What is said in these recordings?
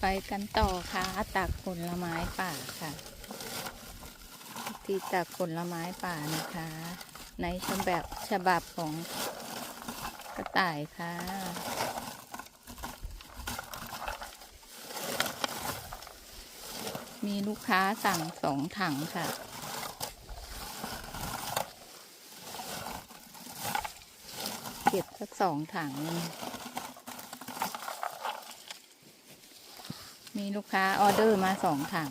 ไปกันต่อค่ะตักผลไม้ป่าค่ะที่ตักผลไม้ป่านะคะ ในฉบับฉบับของกระต่ายค่ะ มีลูกค้าสั่งสองถังค่ะเก็บสักสองถัง มีลูกค้าออเดอร์มาสองถัง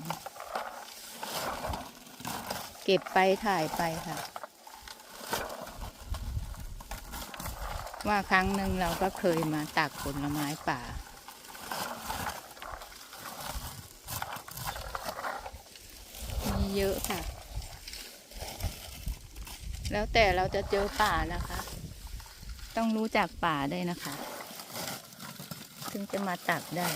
เก็บไปถ่ายไปค่ะ ว่าครั้งหนึ่งเราก็เคยมาตักผลไม้ป่า มีเยอะค่ะ แล้วแต่เราจะเจอป่านะคะ ต้องรู้จักป่าได้วยนะคะ ถึงจะมาตักได้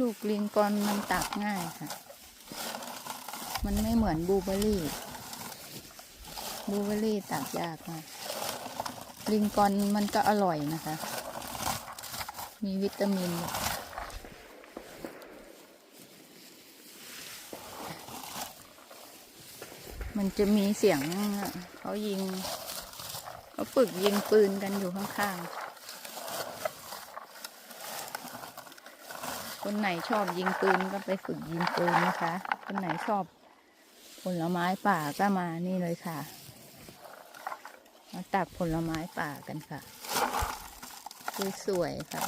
ลูกลิงกอนมันตักง่ายค่ะ มันไม่เหมือนบูเบอรี่ บูเบอร์รี่ตักยากมากลิงกอนมันก็อร่อยนะคะ มีวิตามิน มันจะมีเสียงเขายิง เขาฝึกยิงปืนกันอยู่ข้างๆ คนไหนชอบยิงปืนก็ไปฝึกยิงปืนนะคะ คนไหนชอบผลไม้ป่าก็มานี่เลยค่ะ มาตักผลไม้ป่ากันค่ะ สวยๆค่ะ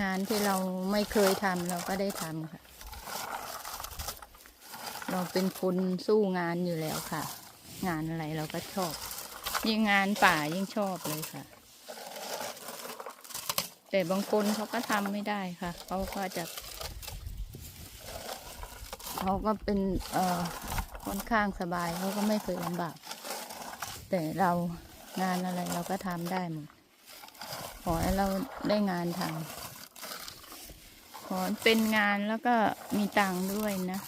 งานที่เราไม่เคยทำเราก็ได้ทำค่ะ เราเป็นคนสู้งานอยู่แล้วค่ะ งานอะไรเราก็ชอบ ยิ่งงานป่ายิ่งชอบเลยค่ะ แต่บางคนเขาก็ทำไม่ได้ค่ะ เขาก็จะ เขาก็เป็นเอ่อค่อนข้างสบายเขาก็ไม่เคยลำบาก แต่เรางานอะไรเราก็ทำได้หมดขอให้เราได้งานทำขอเป็นงานแล้วก็มีตังค์ด้วยนะ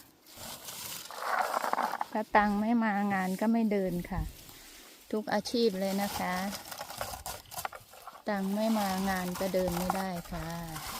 ถ้าตังค์ไม่มางานก็ไม่เดินค่ะ ทุกอาชีพเลยนะคะ ตังค์ไม่มางานก็เดินไม่ได้ค่ะ